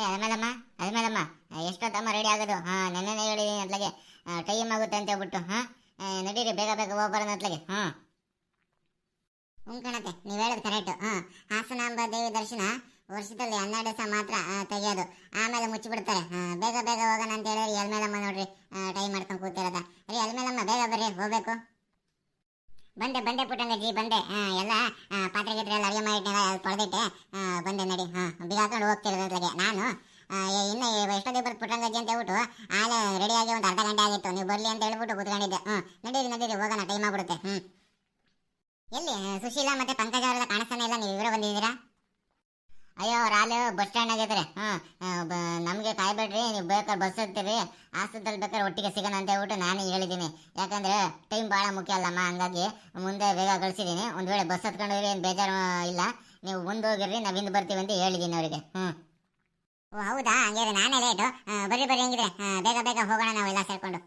ಏ ಅದಮೇಲಮ್ಮ ಅಲ್ಮೇಲಮ್ಮ ಎಷ್ಟೊತ್ತಮ್ಮ ರೆಡಿ ಆಗೋದು? ಹಾಂ ನೆನ್ನೆನೇ ಹೇಳಿದ್ದೀನಿ ಅತ್ಲಾಗೆ. ಟೈಮ್ ಆಗುತ್ತೆ ಅಂತ ಹೇಳ್ಬಿಟ್ಟು, ಹಾಂ? ನಡೀರಿ, ಬೇಗ ಬೇಗ ಹೋಗ್ಬರೋಣ ಅತ್ಲಾಗೆ. ಹಾಂ. ಹ್ಞೂ ಕಣತೆ ನೀವು ಹೇಳೋದು ಕರೆಕ್ಟು ಹಾಂ. ಹಾಸನಾಂಬ ದೇವಿ ದರ್ಶನ ವರ್ಷದಲ್ಲಿ ಹನ್ನೆರಡು ದಿವಸ ಮಾತ್ರ ತೆಗೆಯೋದು. ಆಮೇಲೆ ಮುಚ್ಚಿಬಿಡ್ತಾರೆ. ಬೇಗ ಬೇಗ ಹೋಗೋಣ ಅಂತ ಹೇಳಿ ಎಲ್ಮೇಲಮ್ಮ ನೋಡ್ರಿ ಟೈಮ್ ಮಾಡ್ಕೊಂಡು ಕೂತಿರೋದ. ರೀ ಎಲ್ಮೇಲಮ್ಮ ಬೇಗ ಬರ್ರಿ, ಹೋಗ್ಬೇಕು. ಬಂದೆ ಬಂದೆ ಪುಟ್ಟಂಗಜ್ಜಿ, ಬಂದೆ. ಎಲ್ಲ ಪಾತ್ರೆ ಗಿತ್ರೆ ಎಲ್ಲ ಅಡುಗೆ ಮಾಡಿಟ್ಟೆಲ್ಲ ತೊಳೆದಿಟ್ಟೆ. ಬಂದೆ ನಡಿ. ಹಾಂ, ಬೀಗ ಹಾಕೊಂಡು ಹೋಗ್ತಿರೋದ್ರೊಳಗೆ ನಾನು. ಇನ್ನು ಎಷ್ಟೊತ್ತಿಗೆ ಬರ್ತು ಪುಟ್ಟಂಗಜ್ಜಿ ಅಂತ ಹೇಳ್ಬಿಟ್ಟು ಆಲೆ ರೆಡಿಯಾಗಿ ಒಂದು ಅರ್ಧ ಗಂಟೆ ಆಗಿತ್ತು. ನೀವು ಬರಲಿ ಅಂತ ಹೇಳ್ಬಿಟ್ಟು ಕೂತ್ಕೊಂಡಿದ್ದೆ. ಹ್ಞೂ ನಡೀರಿ ನಡೀರಿ, ಹೋಗೋಣ ಟೈಮ್ ಆಗ್ಬಿಡುತ್ತೆ. ಹ್ಞೂ ಎಲ್ಲಿ, ಸುಶೀಲಾ ಮತ್ತು ಪಂಕಜ ಅವರೆಲ್ಲ ಕಾಣಿಸ್ತಾನೆ ಇಲ್ಲ? ನೀವು ಇವರೇ ಬಂದಿದ್ದೀರಾ? ಅಯ್ಯೋ, ಅವ್ರು ಬಸ್ ಸ್ಟ್ಯಾಂಡ್ ಆಗೈತ್ರಿ ಹಾಂ ನಮಗೆ ಕಾಯ್ಬೇಡ್ರಿ ನೀವು ಬೇಕಾದ್ರೆ ಬಸ್ ಹತ್ತೀರಿ, ಆಸ್ಪತ್ರೆಲಿ ಬೇಕಾದ್ರೆ ಒಟ್ಟಿಗೆ ಸಿಗೋಣ ಅಂತ ಹೇಳ್ಬಿಟ್ಟು ನಾನು ಹೇಳಿದ್ದೀನಿ ಯಾಕಂದ್ರೆ ಟೈಮ್ ಭಾಳ ಮುಖ್ಯ ಅಲ್ಲಮ್ಮ, ಹಂಗಾಗಿ ಮುಂದೆ ಬೇಗ ಕಳಿಸಿದ್ದೀನಿ ಒಂದು ವೇಳೆ ಬಸ್ ಹತ್ಕೊಂಡ್ರಿ ಏನು ಬೇಜಾರು ಇಲ್ಲ. ನೀವು ಮುಂದೆ ಹೋಗಿರ್ರಿ, ನಾವು ಹಿಂದೆ ಬರ್ತೀವಿ ಅಂತ ಹೇಳಿದ್ದೀನಿ ಅವರಿಗೆ. ಹ್ಞೂ ಓ, ಹೌದಾ? ಹಂಗಾರೆ ನಾನೇ ಲೇಟು ಬರ್ರಿ ಬರ್ರಿ, ಹೆಂಗಿದ್ರೆ ಬೇಗ ಬೇಗ ಹೋಗೋಣ ನಾವೆಲ್ಲ ಸೇರ್ಕೊಂಡು.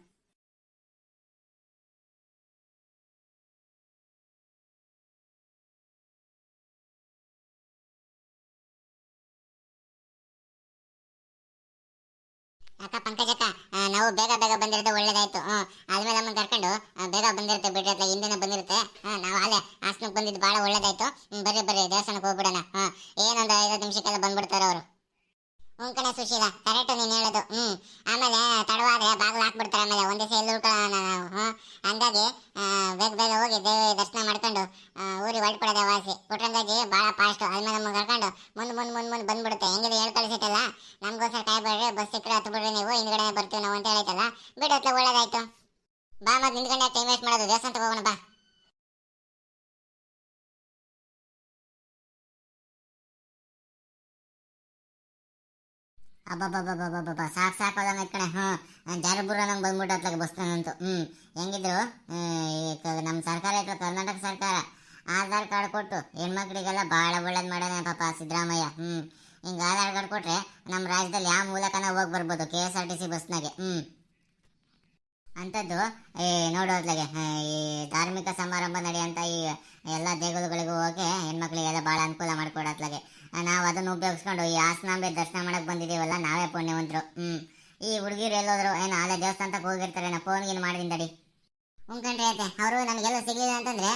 ಅಕ್ಕ ಪಂಕಜಕ್ಕ ನಾವು ಬೇಗ ಬೇಗ ಬಂದಿರೋದು ಒಳ್ಳೇದಾಯ್ತು. ಆದ್ಮೇಲೆ ನಮ್ಮನ್ನ ಕರ್ಕೊಂಡು ಬೇಗ ಬಂದಿರುತ್ತೆ ಬಿಡ್ರಿ ಅತ್ಲ ಹಿಂದಿನ ಬಂದಿರುತ್ತೆ. ನಾವು ಅಲ್ಲೇ ಹಾಸನಕ್ಕೆ ಬಂದಿದ್ದು ಭಾಳ ಒಳ್ಳೇದಾಯ್ತು. ಬರ್ರಿ ಬರ್ರಿ, ದೇವಸ್ಥಾನಕ್ಕೆ ಹೋಗ್ಬಿಡೋಣ. ಏನೊಂದು ಐದು ನಿಮಿಷಕ್ಕೆಲ್ಲ ಬಂದ್ಬಿಡ್ತಾರೆ ಅವರು. ಹ್ಞೂ ಕಣೆ ಸುಶೀಲ ಕರೆಕ್ಟ್ ನೀನು ಹೇಳೋದು. ಹ್ಞೂ ಆಮೇಲೆ ತಡವಾದ್ರೆ ಬಾಗಿಲು ಹಾಕ್ಬಿಡ್ತಾರೆ ಆಮೇಲೆ ಒಂದೇ ಸೇಲ್ ಉಳ್ಕೊಳ್ಳೋಣ ನಾವು. ಹ್ಞೂ ಹಂಗಾಗಿ ಬೇಗ ಬೇಗ ಹೋಗಿ ದೇವಿ ದರ್ಶನ ಮಾಡ್ಕೊಂಡು ಊರಿಗೆ ಹೊರಟ್ಬಿಡೋದೆ ವಾಸಿ ಪುಟ್ರಂಗಾಜಿ ಭಾಳ ಫಾಸ್ಟು ಆದ್ಮೇಲೆ ನಮಗೆ ಕರ್ಕೊಂಡು, ಮುಂದೆ ಮುಂದೆ ಮುಂದೆ ಮುಂದೆ ಬಂದ್ಬಿಡುತ್ತೆ. ಹೆಂಗಿದೆ ಹೇಳಿ ಕಳಿಸಿಟ್ಟಲ್ಲ ನಮಗೋಸ್ಕರ ಕಾಯ್ಬೇಡ್ರಿ ಬಸ್ ಸಿಕ್ಕರೆ ಹತ್ತು ಹಿಂದ್ಗಡೆ ಬರ್ತೀವಿ, ನಾವು ಅಂತ ಹೇಳೈತಲ್ಲ ಬಿಡು ಅತ್ಲ, ಒಳ್ಳೇದಾಯ್ತು. ಬಾ ಮತ್ತೆ ನಿಂತ್ಕೊಂಡೆ ಟೈಮ್ ವೇಸ್ಟ್ ಮಾಡೋದು. ದೇವಸ್ಥಾನ ಹೋಗೋಣ, ಬಾ. ಅಬ್ಬಬ್ಬಬ್ಬಬ್ಬಬ್ಬ ಸಾಕು ಸಾಕು ಅದಂಗ ಕಣೆ. ಹ್ಞೂ ಜಾರಬುರ ನಂಗೆ ಬಂದ್ಬಿಟ್ಟು ಅತ್ಲಾಗ ಬಸ್ತಾನಂತು ಹ್ಞೂ ಹೆಂಗಿದ್ರು? ನಮ್ಮ ಸರ್ಕಾರ ಇತ್ತು ಕರ್ನಾಟಕ ಸರ್ಕಾರ. ಆಧಾರ್ ಕಾರ್ಡ್ ಕೊಟ್ಟು ಹೆಣ್ಮಕ್ಳಿಗೆಲ್ಲ ಭಾಳ ಒಳ್ಳೇದು ಮಾಡ್ಯಾನೆ ಪಾಪ ಸಿದ್ದರಾಮಯ್ಯ. ಹ್ಞೂ ಹಿಂಗೆ ಆಧಾರ್ ಕಾರ್ಡ್ ಕೊಟ್ರೆ ನಮ್ಮ ರಾಜ್ಯದಲ್ಲಿ ಯಾವ ಮೂಲಕನ ಹೋಗಿ ಬರ್ಬೋದು K S R T C ಬಸ್ನಾಗೆ. ಹ್ಮ್. ಅಂಥದ್ದು ಈ ನೋಡೋದ್ಲಾಗೆ ಈ ಧಾರ್ಮಿಕ ಸಮಾರಂಭ ನಡೆಯೋಂಥ ಈ ಎಲ್ಲ ದೇಗುಲಗಳಿಗೂ ಹೋಗಿ ಹೆಣ್ಮಕ್ಳಿಗೆಲ್ಲ ಭಾಳ ಅನುಕೂಲ ಮಾಡಿಕೊಡೋದ್ಲಾಗೆ ನಾವು ಅದನ್ನು ಉಪಯೋಗಿಸ್ಕೊಂಡು ಈ ಹಾಸನಾಂಬೆ ದರ್ಶನ ಮಾಡಕ್ಕೆ ಬಂದಿದ್ದೀವಲ್ಲ ನಾವೇ ಪುಣ್ಯವಂತರು. ಹ್ಮ್. ಈ ಹುಡುಗಿರು ಎಲ್ಲೋದ್ರು, ಏನು ಅಲ್ಲೇ ದೇವಸ್ಥಾನಕ್ಕೆ ಹೋಗಿರ್ತಾರೆ ನಾ ಫೋನ್ ಮಾಡಿದ್ದೀನಿ ಮಾಡಿದ್ದೀನಿ ಉಂಕಂಡ್ರಿ ಐತೆ ಅವರು ನಮಗೆಲ್ಲ ಸಿಗಲಿಲ್ಲ ಅಂತಂದ್ರೆ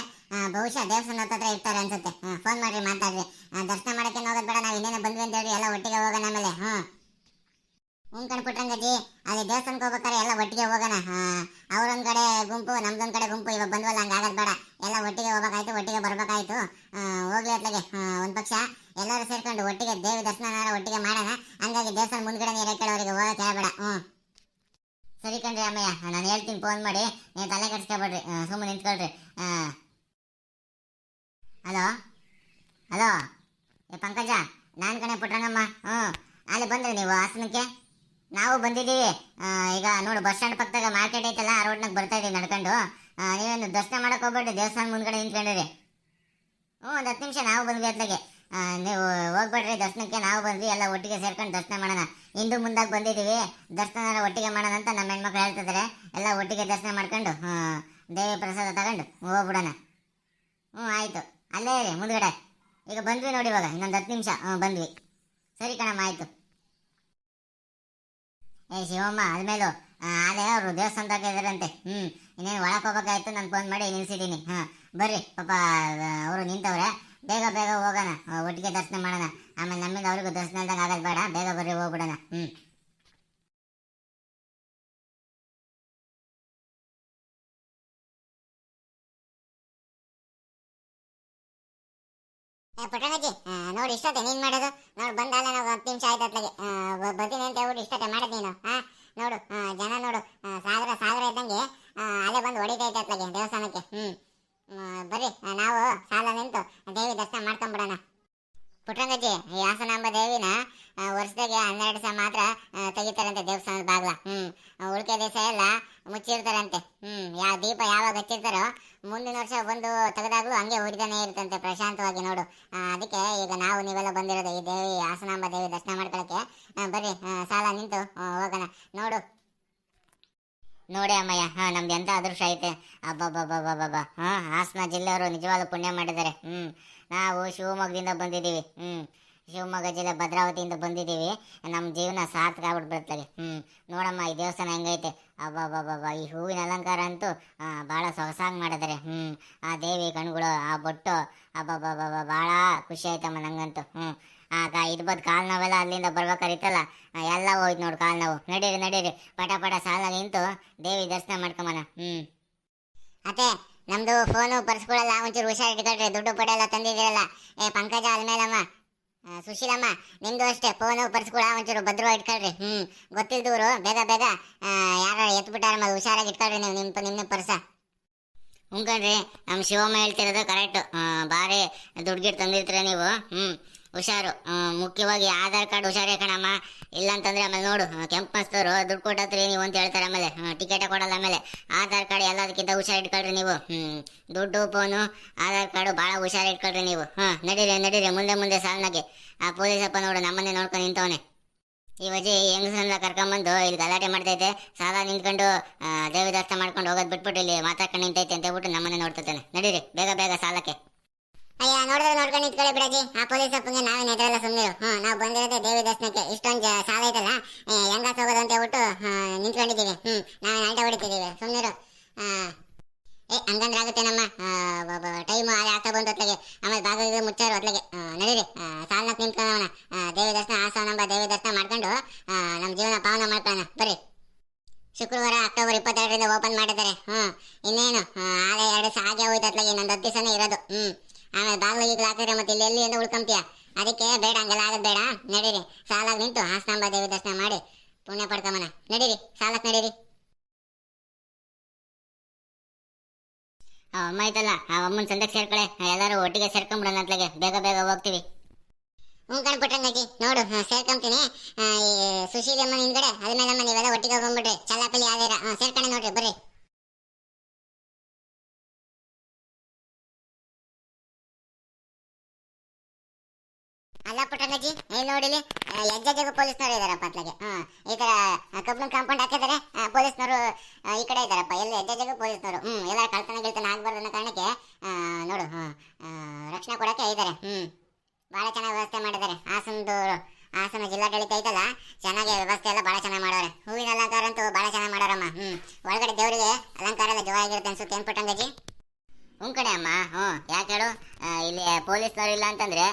ಬಹುಶಃ ದೇವಸ್ಥಾನ ಹತ್ರ ಇರ್ತಾರೆ ಅನ್ಸುತ್ತೆ. ಫೋನ್ ಮಾಡ್ರಿ, ಮಾತಾಡ್ರಿ. ದರ್ಶನ ಮಾಡಕ್ಕೆ ಹೋಗೋದ್ ಬೇಡ, ನಾವು ಇನ್ನೇನು ಬಂದ್ವಿ ಅಂತ ಹೇಳಿ ಎಲ್ಲ ಒಟ್ಟಿಗೆ ಹೋಗೋಣ ಆಮೇಲೆ. ಹಾ. ಉಂಕಣ್ ಪುಟ್ಟಂಗಜ್ಜಿ, ಅಲ್ಲಿ ದೇವಸ್ಥಾನಕ್ಕೆ ಹೋಗ್ಬೇಕಾರೆ ಎಲ್ಲ ಒಟ್ಟಿಗೆ ಹೋಗೋಣ. ಅವ್ರೊಂದ್ ಕಡೆ ಗುಂಪು, ನಮ್ದೊಂದ್ ಕಡೆ ಗುಂಪು, ಇವಾಗ ಬಂದ್ವಲ್ಲ, ಹಂಗ ಆಗದ್ ಬೇಡ. ಎಲ್ಲ ಒಟ್ಟಿಗೆ ಹೋಗ್ಬೇಕಾಯ್ತು, ಒಟ್ಟಿಗೆ ಬರ್ಬೇಕಾಯ್ತು. ಹೋಗ್ಲಿ ಅತ್ಲಾಗೆ. ಒಂದ್ ಪಕ್ಷ. ಎಲ್ಲರೂ ಸೇರ್ಕೊಂಡು ಒಟ್ಟಿಗೆ ದೇವಿ ದರ್ಶನ ಒಟ್ಟಿಗೆ ಮಾಡೋಣ. ಹಂಗಾಗಿ ದೇವಸ್ಥಾನ ಮುಂದ್ಗಡೆ ನೀರು ಅವರಿಗೆ ಹೋಗಕ್ಕೆ ಹೇಳ್ಬೇಡ. ಹ್ಞೂ ಸರಿ ಕಣ್ರಿ ಅಮ್ಮಯ್ಯ ನಾನು ಹೇಳ್ತೀನಿ ಫೋನ್ ಮಾಡಿ. ನೀವು ತಲೆ ಕಟ್ಸ್ಕೊಬೇಡ್ರಿ ಸುಮ್ಮನೆ ನಿಂತ್ಕೊಳ್ರಿ. ಹಲೋ? ಹಲೋ? ಏ, ಪಂಕಜ, ನಾನು ಕಣೆ ಪುಟ್ಟಣ್ಣಮ್ಮ. ಹ್ಞೂ. ಅಲ್ಲಿ ಬಂದ್ರಿ ನೀವು ಹಾಸನಕ್ಕೆ? ನಾವು ಬಂದಿದ್ದೀವಿ. ಈಗ ನೋಡು, ಬಸ್ ಸ್ಟ್ಯಾಂಡ್ ಪಕ್ಕದಾಗ ಮಾರ್ಕೆಟ್ ಐತಲ್ಲ, ಆ ರೋಡ್ನಾಗ ಬರ್ತಾ ಇದ್ದೀವಿ ನಡ್ಕೊಂಡು. ನೀವೇನು ದರ್ಶನ ಮಾಡಕ್ಕೆ ಹೋಗ್ಬೇಡ್ರಿ, ದೇವಸ್ಥಾನ ಮುಂದ್ಗಡೆ ನಿಂತ್ಕೊಂಡಿರಿ. ಹ್ಞೂ, ಒಂದು ಹತ್ತು ನಿಮಿಷ ನಾವು ಬಂದ್ವಿ ಅತ್ಲಾಗೆ. ನೀವು ಹೋಗ್ಬೇಡ್ರಿ, ದರ್ಶನಕ್ಕೆ ನಾವು ಬಂದ್ವಿ, ಎಲ್ಲ ಒಟ್ಟಿಗೆ ಸೇರ್ಕೊಂಡು ದರ್ಶನ ಮಾಡೋಣ. ಹಿಂದೂ ಮುಂದಾಗಿ ಬಂದಿದ್ದೀವಿ ದರ್ಶನ ಒಟ್ಟಿಗೆ ಮಾಡೋಣ ಅಂತ ನಮ್ಮ ಹೆಣ್ಮಕ್ಳು ಹೇಳ್ತಿದ್ದಾರೆ ಎಲ್ಲ ಒಟ್ಟಿಗೆ ದರ್ಶನ ಮಾಡ್ಕೊಂಡು ದೇವಿ ಪ್ರಸಾದ ತಗೊಂಡು ಹೋಗ್ಬಿಡೋಣ. ಹ್ಞೂ, ಆಯಿತು. ಅಲ್ಲೇ ಹೇಳಿ ಮುಂದ್ಗಡೆ. ಈಗ ಬಂದ್ವಿ ನೋಡಿ ಇವಾಗ, ಇನ್ನೊಂದು ಹತ್ತು ನಿಮಿಷ. ಹ್ಞೂ, ಬಂದ್ವಿ. ಸರಿ ಕಣಮ್ಮ, ಆಯಿತು. ಏ, ಶಿವಮ್ಮ, ಅದ್ಮೇಲೂ ಅದೇ ಅವರು ದೇವಸ್ಥಾನದಾಗ ಇದಾರಂತೆ ಹ್ಞೂ ಇನ್ನೇನು ಒಳಗೆ ಹೋಗ್ಬೇಕಾಯ್ತು ನಾನು ಫೋನ್ ಮಾಡಿ ನಿಲ್ಸಿದ್ದೀನಿ. ಹಾಂ, ಬರ್ರಿ. ಪಾಪ ಅವರು ನಿಂತವ್ರೆ. ಬೇಗ ಬೇಗ ಹೋಗೋಣ. ಒಟ್ಟಿಗೆ ದರ್ಶನ ಮಾಡೋಣ. ಆಮೇಲೆ ನಮ್ಮಿಂದ ಅವ್ರಿಗೂ ದರ್ಶನ ಇಲ್ದಂಗೆ ಆಗೋದು ಬೇಡ. ಬೇಗ ಬರ್ರಿ ಹೋಗ್ಬಿಡೋಣ. ಹ್ಞೂ ಪುಟ್ಟಣಜ್ಜಿ ನೋಡಿ ಇಷ್ಟೊತ್ತೆ ನೀನು ಮಾಡೋದು. ನೋಡಿ ಬಂದಲ್ಲ ನಾವು ಹತ್ತು ನಿಮಿಷ ಆಯ್ತು ಅತ್ಲಾಗೆ. ಬರ್ತೀನಿ ಅಂತ ಹೇಳ್ಬಿಟ್ಟು ಇಷ್ಟೊತ್ತೆ ಮಾಡೋದು ನೀನು. ಹಾಂ ನೋಡು ಜನ ನೋಡು ಆ, ಸಾವಿರ ಸಾವಿರ ಇದ್ದಂಗೆ ಆ, ಅಲ್ಲೇ ಬಂದು ಹೊಡಿತೈತೆ ಅತ್ಲಾಗೆ ದೇವಸ್ಥಾನಕ್ಕೆ ಹ್ಞೂ ಬರ್ರಿ ಆ, ನಾವು ಸಾಲ ನಿಂತು ದೇವಿ ದರ್ಶನ ಮಾಡ್ಕೊಂಬಿಡೋಣ ಪುಟ್ರಂಗಜ್ಜಿ ಈ ಹಾಸನಾಂಬ ದೇವಿನ ಆ, ವರ್ಷದಾಗೆ ಹನ್ನೆರಡು ದಿವಸ ಮಾತ್ರ ಆ, ತೆಗಿತಾರಂತೆ ದೇವಸ್ಥಾನದ ಬಾಗ್ಲ ಹ್ಮ್ ಉಳಿಕೆ ದಿವಸ ಎಲ್ಲ ಮುಚ್ಚಿರ್ತಾರಂತೆ ಹ್ಮ್ ಯಾವ ದೀಪ ಯಾವಾಗ ಹಚ್ಚಿರ್ತಾರೋ ಮುಂದಿನ ವರ್ಷ ಬಂದು ತೆಗೆದಾಗ್ಲೂ ಹಂಗೆ ಹೊಡಿತಾನೆ ಇರ್ತಂತೆ ಪ್ರಶಾಂತವಾಗಿ ನೋಡು. ಅದಕ್ಕೆ ಈಗ ನಾವು ನೀವೆಲ್ಲ ಬಂದಿರೋದು ಈ ದೇವಿ, ಹಾಸನಾಂಬ ದೇವಿ ದರ್ಶನ ಮಾಡ್ಕೊಳಕ್ಕೆ. ಬರ್ರಿ ಸಾಲ ನಿಂತು ಹೋಗೋಣ. ನೋಡು. ನೋಡಿ ಅಮ್ಮಯ್ಯ ಹಾ ನಮ್ದು ಎಂತ ಅದೃಷ್ಟ ಐತೆ. ಅಬ್ಬಬ್ಬಬ್ಬಬ್ಬಬ್ಬ. ಹಾ ಹಾಸನ ಜಿಲ್ಲೆಯವರು ನಿಜವಾದ ಪುಣ್ಯ ಮಾಡಿದ್ದಾರೆ. ಹ್ಞೂ ನಾವು ಶಿವಮೊಗ್ಗದಿಂದ ಬಂದಿದ್ದೀವಿ. ಹ್ಮ್. ಶಿವಮೊಗ್ಗ ಜಿಲ್ಲೆ ಭದ್ರಾವತಿಯಿಂದ ಬಂದಿದ್ದೀವಿ. ನಮ್ಮ ಜೀವನ ಸಾರ್ಥಕ ಆಗ್ಬಿಟ್ಬಿಡ್ತದೆ ಹ್ಞೂ ನೋಡಮ್ಮ, ಈ ದೇವಸ್ಥಾನ ಹೆಂಗೈತೆ? ಅಬ್ಬಬ್ಬಬ್ಬ ಈ ಹೂವಿನ ಅಲಂಕಾರ ಅಂತೂ ಭಾಳ ಸೊಗಸಾಗಿ ಮಾಡಿದ್ದಾರೆ ಹ್ಞೂ ಆ ದೇವಿ ಕಣ್ಗಳು, ಆ ಬೊಟ್ಟು ಅಬ್ಬಬ್ಬಬ್ಬ ಭಾಳ ಖುಷಿ ಆಯ್ತಮ್ಮ ನಂಗಂತೂ. ಹ್ಞೂ ಆಗ ಬದ್ ಕಾಲು ನಾವೆಲ್ಲ ಅಲ್ಲಿಂದ ಬರ್ಬೇಕಾರಿತ್ತಲ್ಲ? ಎಲ್ಲ ಹೋಯ್ತು ನೋಡಿ ಕಾಲು ನಾವು. ನಡೀರಿ ನಡೀರಿ. ಪಟ ಪಟ ಸಾಲಲ್ಲಿ ನಿಂತು ದೇವಿ ದರ್ಶನ ಮಾಡ್ಕೊಂಬನ ಹ್ಞೂ ಅತ್ತೆ ನಮ್ಮದು ಫೋನು ಪರ್ಸ್ಗಳೆಲ್ಲ ಒಂಚೂರು ಹುಷಾರ್ ಇಟ್ಕೊಳ್ರಿ ದುಡ್ಡು ಪಡೆಲ್ಲ ತಂದಿದ್ದೀರಲ್ಲ? ಏ, ಪಂಕಜ ಅಲ್ಮೇಲಮ್ಮ. ಸುಶೀಲಮ್ಮ ನಿಮ್ದು ಅಷ್ಟೇ ಫೋನು ಕೂಡ ಒಂಚೂರು ಭದ್ರವಾಗಿ ಇಟ್ಕೊಳ್ರಿ. ಹ್ಞೂ ಗೊತ್ತಿದ್ದವರು ಬೇಗ ಬೇಗ ಯಾರು ಎತ್ಬಿಟ್ಟಾರಮ್ಮ ಹುಷಾರಾಗಿ ಇಟ್ಕೊಳ್ರಿ ನೀವು ನಿಮ್ಮ ನಿಮ್ಮ ಪರ್ಸ. ಉಂಕಣ್ರಿ ನಮ್ಮ ಶಿವಮ್ಮ ಹೇಳ್ತಿರೋದು ಕರೆಕ್ಟು ಭಾರಿ ದುಡ್ಡು ತಂದಿರ್ತೀರ ನೀವು. ಹ್ಮ್ ಹುಷಾರು. ಮುಖ್ಯವಾಗಿ ಆಧಾರ್ ಕಾರ್ಡ್ ಹುಷಾರೇ ಕಣಮ್ಮ. ಇಲ್ಲ ಅಂತಂದ್ರೆ ಆಮೇಲೆ ನೋಡು ಕೆಂಪು ಮಸ್ತವರು ದುಡ್ಡು ಕೊಟ್ಟತ್ರಿ ನೀವು ಅಂತ ಹೇಳ್ತಾರೆ ಆಮೇಲೆ. ಟಿಕೆಟ್ ಕೊಡಲ್ಲ ಆಮೇಲೆ. ಆಧಾರ್ ಕಾರ್ಡ್ ಎಲ್ಲದಕ್ಕಿಂತ ಹುಷಾರು ಇಟ್ಕೊಳ್ರಿ ನೀವು. ದುಡ್ಡು ಫೋನು ಆಧಾರ್ ಕಾರ್ಡು ಭಾಳ ಹುಷಾರು ಇಟ್ಕೊಳ್ರಿ ನೀವು. ಹಾಂ ನಡೀರಿ ನಡೀರಿ ಮುಂದೆ ಮುಂದೆ ಸಾಲ್ನಾಗೆ. ಆ ಪೊಲೀಸಪ್ಪ ನೋಡು ನಮ್ಮನ್ನೇ ನೋಡ್ಕೊಂಡು ನಿಂತವನೆ. ವಜಿ ಹೆಂಗಸನ್ನ ಕರ್ಕೊಂಬಂದು ಇಲ್ಲಿ ಗಲಾಟೆ ಮಾಡ್ತೈತೆ. ಸಾಲ ನಿಂತ್ಕೊಂಡು ಆ, ದೇವಿ ದರ್ಶನ ಮಾಡ್ಕೊಂಡು ಹೋಗೋದು ಬಿಟ್ಬಿಟ್ಟು ಇಲ್ಲಿ ಮಾತಾಡ್ಕೊಂಡು ನಿಂತೈತೆ ಅಂತ ಹೇಳ್ಬಿಟ್ಟು ನಮ್ಮನ್ನೇ ನೋಡ್ತಾನೆ ನಡೀರಿ ಬೇಗ ಬೇಗ ಸಾಲಕ್ಕೆ. ಅಯ್ಯ ನೋಡಿದ್ರೆ ನೋಡ್ಕೊಂಡು ನಿಂತ್ಕೊಳ್ಳಿ ಬಿಡಾಜಿ. ಆ ಪೊಲೀಸ್ ಅಪ್ಪಂಗೆ ನಾವೇ ನೆದರಲ್ಲ ಸುಮ್ಮನೆ ಹ್ಞೂ ನಾವು ಬಂದಿರೋದೇ ದೇವಿ ದರ್ಶನಕ್ಕೆ. ಇಷ್ಟೊಂದು ಸಾಲ ಐತಲ್ಲ? ಹೆಂಗ ಹೋಗೋದು ಅಂತ ಹೇಳ್ಬಿಟ್ಟು ನಿಂತ್ಕೊಂಡಿದ್ದೀವಿ. ಹ್ಞೂ ನಾವೇ ನಾಟ ಹೊಡಿತಿದ್ದೀವಿ. ಸುಮ್ಮನಿರು ಏ ಹಂಗಂದ್ರೆ ಆಗುತ್ತೆ ನಮ್ಮ ಟೈಮ್ ಅಲ್ಲಿ ಆಗ್ತಾ ಬಂದು ಹೊತ್ಲಾಗೆ. ಆಮೇಲೆ ಬಾಗಿಲಿಗೆ ಮುಚ್ಚಾರು ಹೊತ್ಲಾಗೆ. ನಡೀರಿ. ಸಾಲಕ್ಕೆ ನಿಂತ್ಕೊಳ್ಳೋಣ. ದೇವಿ ದರ್ಶನ ಆಸವ ನಂಬ ದೇವಿ ದರ್ಶನ ಮಾಡ್ಕೊಂಡು ನಮ್ಮ ಜೀವನ ಪಾವನ ಮಾಡ್ಕೊಳ್ಳೋಣ. ಬರ್ರಿ. ಶುಕ್ರವಾರ ಅಕ್ಟೋಬರ್ ಇಪ್ಪತ್ತೆರಡರಿಂದ ಓಪನ್ ಮಾಡಿದ್ದಾರೆ. ಹ್ಞೂ ಇನ್ನೇನು? ಆಲೆ ಎರಡು ಸಾಗೆ ಹೋಯ್ತು ಅತ್ಲಾಗೆ ಇನ್ನೊಂದು ಹತ್ತು ದಿವಸನೇ ಇರೋದು. ಹ್ಞೂ ಆಮೇಲೆ ಬಾಗಿಲು ಗೀಗ್ಲು ಹಾಕಿದ್ರೆ ಮತ್ತೆ ಇಲ್ಲಿ ಎಲ್ಲಿ ಅಂತ ಉಳ್ಕೊಂತೀಯ? ಅದಕ್ಕೆ ಬೇಡ ಹಂಗೆಲ್ಲ ಆಗದ್ ಬೇಡ. ನಡೀರಿ. ಸಾಲಾಗಿ ನಿಂತು ಹಾಸ್ತಾಂಬ ದೇವಿ ದರ್ಶನ ಮಾಡಿ ಪುಣ್ಯ ಪಡ್ಕೊಂಬನ ನಡೀರಿ ಸಾಲಕ್ಕೆ ನಡೀರಿ. ಆ, ಅಮ್ಮ ಆಯ್ತಲ್ಲ ಆ ಅಮ್ಮನ ಸಂದಕ್ಕೆ ಸೇರ್ಕೊಳೆ. ಎಲ್ಲರೂ ಒಟ್ಟಿಗೆ ಸೇರ್ಕೊಂಬಿಡೋಣ ಅತ್ಲಾಗೆ. ಬೇಗ ಬೇಗ ಹೋಗ್ತೀವಿ. ಹ್ಞೂ ಕಣ್ಪುಟ್ರಂಗಜ್ಜಿ ನೋಡು ಸೇರ್ಕೊಂತೀನಿ. ಆ, ಈ ಸುಶೀಲಿ ಅಮ್ಮನ ಹಿಂದ್ಗಡೆ ಅಲ್ಮೇಲಮ್ಮ ನೀವೆಲ್ಲ ಒಟ್ಟಿಗೆ ಹೋಗ್ಬಿಡ್ರಿ ಚಲ್ಲಾಪಲ್ಲಿ ಯಾವ್ದಾರ ಹಾಂ ಸೇರ್ಕೊಂಡೆ ನೋಡ್ರಿ ಬರ್ರಿ. ಅಲ್ಲ ಪುಟ್ಟಣ್ಣಜ್ಜಿ ಇಲ್ಲಿ ನೋಡಿಲಿ ಹೆಜ್ಜೆಜಗ ಪೊಲೀಸ್ನವರು ಇದಾರಪ್ಪ ಅತ್ಲಾಗೆ. ಹ್ಮ್, ಈ ತರ ಕಬ್ಬನ್ ಕಾಂಪೌಂಡ್ ಹಾಕಿದ್ದಾರೆ ಪೊಲೀಸ್ನವರು ಈ ಕಡೆ ಇದಾರಪ್ಪ, ಎಲ್ಲ ಹೆಜ್ಜೆಜಗ ಪೊಲೀಸ್ನವರು. ಹ್ಮ್ ಎಲ್ಲ ಕಳ್ತನ ಗಿಳ್ತನ ಆಗ್ಬಾರ್ದು ಅನ್ನೋ ಕಾರಣಕ್ಕೆ ನೋಡು ರಕ್ಷಣೆ ಕೊಡಕ್ಕೆ ಇದ್ದಾರೆ ಹ್ಮ್ ಬಹಳ ಚೆನ್ನಾಗಿ ವ್ಯವಸ್ಥೆ ಮಾಡಿದ್ದಾರೆ ಹಾಸನದು, ಹಾಸನ ಜಿಲ್ಲಾಡಳಿತ ಐತಲ್ಲ, ಚೆನ್ನಾಗಿ ವ್ಯವಸ್ಥೆ ಎಲ್ಲ ಬಹಳ ಚೆನ್ನಾಗಿ ಮಾಡೋರೆ. ಹೂವಿನ ಅಲಂಕಾರ ಅಂತೂ ಬಹಳ ಚೆನ್ನಾಗಿ ಮಾಡೋರಮ್ಮ. ಹ್ಮ್, ಒಳಗಡೆ ದೇವರಿಗೆ ಅಲಂಕಾರ ಎಲ್ಲ ಜೋರಾಗಿರುತ್ತೆ ಅನ್ಸುತ್ತೆ, ಏನ್ ಪಟ್ಟಂಗಜಿ ಹ್ಞೂ ಕಡೆ ಅಮ್ಮ ಹ್ಞೂ ಯಾಕೆ ಹೇಳು ಇಲ್ಲಿ ಪೊಲೀಸ್ನವ್ರು ಇಲ್ಲ ಅಂತಂದ್ರೆ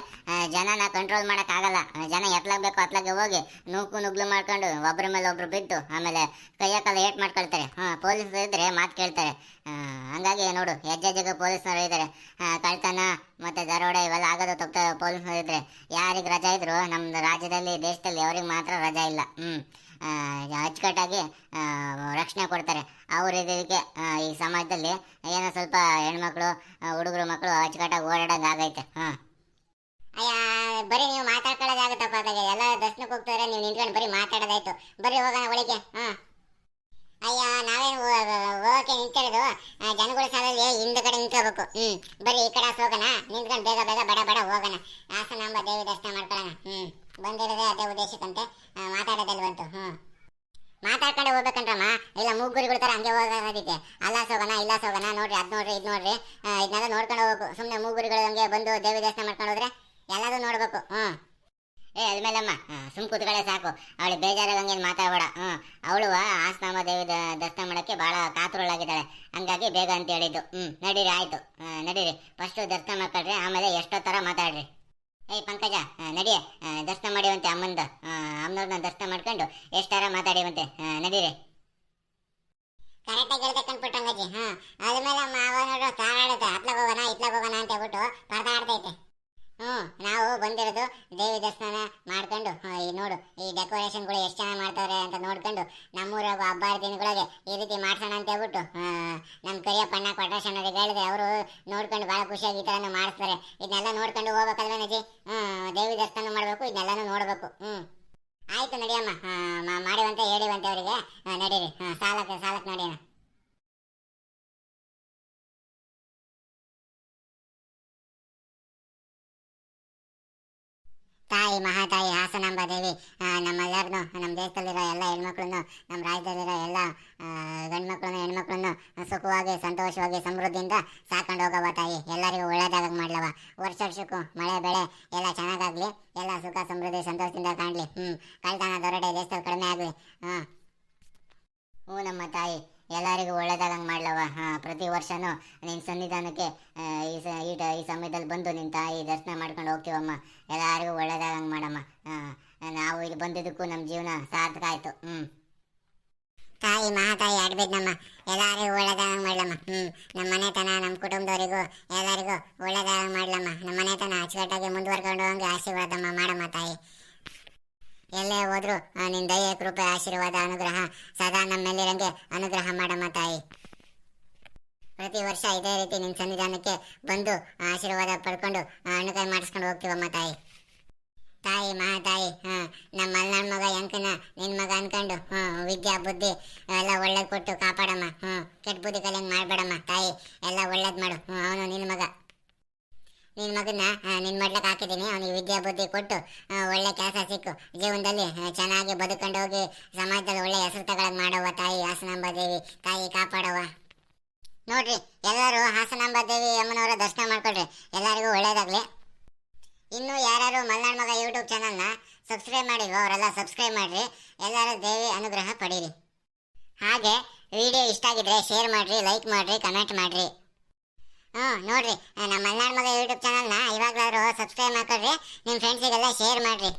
ಜನನ ಕಂಟ್ರೋಲ್ ಮಾಡೋಕ್ಕಾಗಲ್ಲ ಜನ ಎತ್ಲಾಗಬೇಕು ಅತ್ಲಾಗೆ ಹೋಗಿ ನೂಕು ನುಗ್ಲು ಮಾಡ್ಕೊಂಡು ಒಬ್ಬರ ಮೇಲೆ ಒಬ್ರು ಬಿದ್ದು ಆಮೇಲೆ ಕೈಯ ಕಾಲ ಏಟ್ ಮಾಡ್ಕೊಳ್ತಾರೆ. ಹಾಂ, ಪೊಲೀಸರು ಇದ್ರೆ ಮಾತು ಕೇಳ್ತಾರೆ. ಹಂಗಾಗಿ ನೋಡು, ಹೆಜ್ಜೆ ಜಗ ಪೊಲೀಸ್ನವರು ಇದ್ದಾರೆ ಕಳ್ತನ ಮತ್ತೆ ದರೋಡೆ ಇವೆಲ್ಲ ಆಗೋದು ತಪ್ಪ ಪೊಲೀಸ್ನವರು ಇದ್ರೆ. ಯಾರಿಗೆ ರಜಾ ಇದ್ರು ನಮ್ಮ ರಾಜ್ಯದಲ್ಲಿ, ದೇಶದಲ್ಲಿ ಅವ್ರಿಗೆ ಮಾತ್ರ ರಜಾ ಇಲ್ಲ. ಹ್ಞೂ ಅಚ್ಚುಕಟ್ಟಾಗಿ ರಕ್ಷಣೆ ಕೊಡ್ತಾರೆ. ಅವ್ರ ಇದಕ್ಕೆ ಈ ಸಮಾಜದಲ್ಲಿ ಏನೋ ಸ್ವಲ್ಪ ಹೆಣ್ಮಕ್ಳು ಹುಡುಗರು ಮಕ್ಕಳು ಅಚ್ಚುಕಟ್ಟಾಗಿ ಓಡಾಡಂಗೆ ಆಗೈತೆ. ಹಾಂ. ಅಯ್ಯ ಬರೀ ನೀವು ಮಾತಾಡ್ಕೊಳ್ಳೋದಾಗುತ್ತಪ್ಪ ಅದಾಗ ಎಲ್ಲ ದರ್ಶನಕ್ಕೆ ಹೋಗ್ತಾರೆ ನೀವು ನಿಂತ್ಕೊಂಡು ಬರೀ ಮಾತಾಡೋದಾಯ್ತು. ಬರೀ ಹೋಗೋಣ ಒಳಗೆ, ಹಾಂ. ಅಯ್ಯ ನಾವೇನು ಹೋಗಕ್ಕೆ ನಿಂತಿರೋದು ಜನಗಳ ಸಾಲಲ್ಲಿ ಹಿಂದ್ಗಡೆ ನಿಂತ್ಕೋಬೇಕು. ಹ್ಞೂ ಬರೀ ಈ ಕಡೆ ಹೋಗೋಣ. ನಿಂತ್ಕೊಂಡು ಬೇಗ ಬೇಗ ಬಡ ಬಡ ಹೋಗೋಣ. ಹಾಸನಾಂಬ ದೇವಿ ದರ್ಶನ ಮಾಡ್ಕೊಳ್ಳೋಣ. ಹ್ಞೂ ಬಂದಿರೋದೇ ಅದೇ ಉದ್ದೇಶಕ್ಕಂತೆ ಮಾತಾಡೋದಲ್ಲಿ ಬಂತು ಹ್ಞೂ ಮಾತಾಡ್ಕೊಂಡು ಹೋಗ್ಬೇಕಂದ್ರಮ್ಮ ಇಲ್ಲ ಮೂಗುರಿಗಳ ಥರ ಹಂಗೆ ಹೋಗೋದಿದೆ. ಅಲ್ಲ ಹೋಗೋಣ, ಇಲ್ಲ ಹೋಗೋಣ. ನೋಡ್ರಿ, ಅದು ನೋಡ್ರಿ, ಇದು ನೋಡ್ರಿ. ಇದನ್ನೆಲ್ಲ ನೋಡ್ಕೊಂಡು ಹೋಗ್ಬೇಕು. ಸುಮ್ಮನೆ ಮೂಗುರಿಗಳು ಹಂಗೆ ಬಂದು ದೇವಿ ದರ್ಶನ ಮಾಡ್ಕೊಂಡು ಹೋದ್ರೆ ಎಲ್ಲದೂ ನೋಡ್ಬೇಕು, ಹ್ಞೂ. ಏ ಅದ್ಮೇಲಮ್ಮ ಸುಮ್ ಕೂತ್ಕೊಳ್ಳೆ ಸಾಕು. ಅವಳು ಬೇಜಾರಾಗಂಗೇನು ಮಾತಾಡಬೇಡ, ಹ್ಞೂ. ಅವಳು ಆಸ್ನಾಮ ದೇವಿ ದರ್ಶನ ಮಾಡೋಕ್ಕೆ ಭಾಳ ಕಾತುರಳಾಗಿದ್ದಾಳೆ. ಹಂಗಾಗಿ ಬೇಗ ಅಂತ ಹೇಳಿದ್ದು, ಹ್ಞೂ. ನಡೀರಿ, ಆಯಿತು. ನಡೀರಿ. ಫಸ್ಟು ದರ್ಶನ ಮಾಡ್ಕೊಳ್ರಿ, ಆಮೇಲೆ ಎಷ್ಟೋ ಥರ ಮಾತಾಡ್ರಿ. ಏಯ್, ಪಂಕಜ ನಡಿಯ. ದರ್ಶನ ಮಾಡಿವಂತೆ ಅಮ್ಮಂದು. ಅಮ್ಮನವ್ರನ್ನ ದರ್ಶನ ಮಾಡ್ಕೊಂಡು ಎಷ್ಟಾರ ಮಾತಾಡಿವಂತೆ. ನಡೀರಿ. ಕರೆಕ್ಟಾಗಿ ಹೇಳ್ದೆ ಕಣ್ಬಿಟ್ಟಂಗಜ್ಜಿ ಹಾಂ ಅದ್ಮೇಲೆ ಮಾವ ನೋಡು ಕಾರಾಡುತ್ತೆ ಅತ್ಲಾಗ ಹೋಗೋಣ, ಇತ್ಲಾಗ ಹೋಗೋಣ ಅಂತ ಹೇಳ್ಬಿಟ್ಟು ಪರದಾಡ್ತೈತೆ ಹ್ಞೂ, ನಾವು ಬಂದಿರೋದು ದೇವಿ ದರ್ಶನ ಮಾಡ್ಕೊಂಡು ಈ ನೋಡು, ಈ ಡೆಕೋರೇಷನ್ಗಳು ಎಷ್ಟು ಚೆನ್ನಾಗಿ ಮಾಡ್ತಾರೆ ಅಂತ ನೋಡ್ಕೊಂಡು ನಮ್ಮೂರಾಗ ಹಬ್ಬ ದಿನಗಳಿಗೆ ಈ ರೀತಿ ಮಾಡ್ಸೋಣ ಅಂತ ಹೇಳ್ಬಿಟ್ಟು ನಮ್ಮ ಕರಿಯಪ್ಪಣ್ಣ ಅವ್ರಿಗೆ ಹೇಳಿದೆ ಅವರು ನೋಡ್ಕೊಂಡು ಭಾಳ ಖುಷಿಯಾಗಿ ಈ ಥರನೂ ಮಾಡಿಸ್ತಾರೆ. ಇದನ್ನೆಲ್ಲ ನೋಡ್ಕೊಂಡು ಹೋಗ್ಬೇಕಲ್ವ ನಜಿ, ಹ್ಞೂ, ದೇವಿ ದರ್ಶನ ಮಾಡಬೇಕು, ಇದನ್ನೆಲ್ಲನೂ ನೋಡಬೇಕು, ಹ್ಞೂ. ಆಯಿತು ನಡಿಯಮ್ಮ ಮಾಡಿವಂತೆ, ಹೇಳಿವಂತೆ ಅವರಿಗೆ ನಡೀರಿ, ಹಾಂ, ಸಾಲಕ್ಕೆ ಸಾಲಕ್ಕೆ ತಾಯಿ ಮಹಾತಾಯಿ ಹಾಸನಾಂಬ ದೇವಿ ನಮ್ಮೆಲ್ಲರನ್ನು, ನಮ್ಮ ದೇಶದಲ್ಲಿರೋ ಎಲ್ಲ ಹೆಣ್ಮಕ್ಳನ್ನು, ನಮ್ಮ ರಾಜ್ಯದಲ್ಲಿರೋ ಎಲ್ಲ ಗಂಡ್ಮಕ್ಳನ್ನು, ಹೆಣ್ಮಕ್ಳನ್ನು ಸುಖವಾಗಿ, ಸಂತೋಷವಾಗಿ, ಸಮೃದ್ಧಿಯಿಂದ ಸಾಕೊಂಡು ಹೋಗವ ತಾಯಿ. ಎಲ್ಲರಿಗೂ ಒಳ್ಳೇದಾಗ ಮಾಡ್ಲವ ವರ್ಷ ವರ್ಷಕ್ಕೂ ಮಳೆ, ಬೆಳೆ ಎಲ್ಲ ಚೆನ್ನಾಗಾಗ್ಲಿ, ಎಲ್ಲ ಸುಖ, ಸಮೃದ್ಧಿ, ಸಂತೋಷದಿಂದ ಕಾಣಲಿ. ಹ್ಞೂ ಕಳ್ತನ ದೊರಡೆ ದೇಶದಲ್ಲಿ ಕಡಿಮೆ ಆಗಲಿ. ಹಾಂ. ಹ್ಞೂ ನಮ್ಮ ತಾಯಿ. ಎಲ್ಲರಿಗೂ ಒಳ್ಳೇದಾಗಂಗೆ ಮಾಡ್ಲವ ಹಾಂ, ಪ್ರತಿ ವರ್ಷನೂ ನಿನ್ನ ಸನ್ನಿಧಾನಕ್ಕೆ ಈ ಈ ಸಮಯದಲ್ಲಿ ಬಂದು ನಿನ್ನ ತಾಯಿ ದರ್ಶನ ಮಾಡ್ಕೊಂಡು ಹೋಗ್ತೀವಮ್ಮ. ಎಲ್ಲರಿಗೂ ಒಳ್ಳೇದಾಗಂಗೆ ಮಾಡಮ್ಮ. ನಾವು ಇಲ್ಲಿ ಬಂದಿದ್ದಕ್ಕೂ ನಮ್ಮ ಜೀವನ ಸಾರ್ಥಕ ಆಯಿತು. ಹ್ಞೂ ತಾಯಿ, ಮಹಾತಾಯಿ ಆಡ್ಬಿದ್ನಮ್ಮ ಎಲ್ಲರಿಗೂ ಒಳ್ಳೇದಾಗಂಗೆ ಮಾಡ್ಲಮ್ಮ. ಹ್ಞೂ ನಮ್ಮ ಮನೆತನ ನಮ್ಮ ಕುಟುಂಬದವರಿಗೂ ಎಲ್ಲರಿಗೂ ಒಳ್ಳೇದಾಗಂಗೆ ಮಾಡ್ಲಮ್ಮ. ನಮ್ಮ ಮನೆತನ ಅಚ್ಚುಕಟ್ಟಾಗಿ ಮುಂದುವರ್ಕೊಂಡು ಹೋಗಂಗೆ ಆಶೀರ್ವಾದಮ್ಮ ಮಾಡಮ್ಮ ತಾಯಿ. ಎಲ್ಲೇ ಹೋದ್ರು ನಿನ್ ದಯೆ, ಕೃಪೆ, ಆಶೀರ್ವಾದ, ಅನುಗ್ರಹ ಸದಾ ನಮ್ಮೆಲ್ಲಿರಂಗೆ ಅನುಗ್ರಹ ಮಾಡಮ್ಮ ತಾಯಿ. ಪ್ರತಿ ವರ್ಷ ಇದೇ ರೀತಿ ನಿನ್ನ ಸನ್ನಿಧಾನಕ್ಕೆ ಬಂದು ಆಶೀರ್ವಾದ ಪಡ್ಕೊಂಡು ಅಣ್ಣಕಾಯಿ ಮಾಡಿಸ್ಕೊಂಡು ಹೋಗ್ತೀವಮ್ಮ ತಾಯಿ. ತಾಯಿ, ಮಹಾತಾಯಿ ಹಾಂ ನಮ್ಮ ಮಲ್ನಾಡ್ ಮಗ ಎಂಕನ ನಿನ್ ಮಗ ಅನ್ಕೊಂಡು ಹ್ಞೂ ವಿದ್ಯಾ, ಬುದ್ಧಿ, ಎಲ್ಲ ಒಳ್ಳೇದು ಕೊಟ್ಟು ಕಾಪಾಡಮ್ಮ. ಹ್ಞೂ ಕೆಟ್ಟ ಬುದ್ಧಿ ಮಾಡ್ಬೇಡಮ್ಮ ತಾಯಿ. ಎಲ್ಲ ಒಳ್ಳೇದು ಮಾಡು. ಹ್ಮ್, ಅವನು ನಿನ್ ಮಗ. ನಿನ್ ಮಗನ ನಿನ್ನ ನಿನ್ ಮಡ್ಲಕ್ ಹಾಕಿದ್ದೀನಿ. ಅವನಿಗೆ ವಿದ್ಯಾ ಬುದ್ಧಿ ಕೊಟ್ಟು ಒಳ್ಳೆ ಕೆಲಸ ಸಿಕ್ಕು. ಜೀವನದಲ್ಲಿ ಚೆನ್ನಾಗಿ ಬದುಕೊಂಡು ಹೋಗಿ, ಸಮಾಜದಲ್ಲಿ ಒಳ್ಳೆ ಹೆಸರು ತಗೊಳಕ್ ಮಾಡವ ತಾಯಿ, ಹಾಸನಾಂಬ ದೇವಿ. ತಾಯಿ ಕಾಪಾಡವ ನೋಡ್ರಿ, ಎಲ್ಲರೂ ಹಾಸನಾಂಬ ದೇವಿ ಅಮ್ಮನವರ ದರ್ಶನ ಮಾಡ್ಕೊಳ್ರಿ. ಎಲ್ಲರಿಗೂ ಒಳ್ಳೇದಾಗ್ಲಿ. ಇನ್ನು ಯಾರ್ಯಾರು ಮಲ್ನಾಡ್ ಮಗ ಯೂಟ್ಯೂಬ್ ಚಾನಲ್ನ ಸಬ್ಸ್ಕ್ರೈಬ್ ಮಾಡಿಲ್ವೋ, ಅವರೆಲ್ಲ ಸಬ್ಸ್ಕ್ರೈಬ್ ಮಾಡಿರಿ. ಎಲ್ಲರೂ ದೇವಿ ಅನುಗ್ರಹ ಪಡೀರಿ. ಹಾಗೆ, ವಿಡಿಯೋ ಇಷ್ಟ ಆಗಿದ್ರೆ ಶೇರ್ ಮಾಡಿರಿ, ಲೈಕ್ ಮಾಡಿರಿ, ಕಮೆಂಟ್ ಮಾಡ್ರಿ. ಹ್ಞೂ ನೋಡ್ರಿ ನಮ್ಮ ಮಲ್ನಾಡ್ ಮಗ ಯೂಟ್ಯೂಬ್ ಚಾನಲ್ನ ಇವಾಗಲಾದ್ರು ಸಬ್ಸ್ಕ್ರೈಬ್ ಮಾಡ್ಕೊಳ್ರಿ ನಿಮ್ಮ ಫ್ರೆಂಡ್ಸಿಗೆಲ್ಲ ಶೇರ್ ಮಾಡ್ರಿ.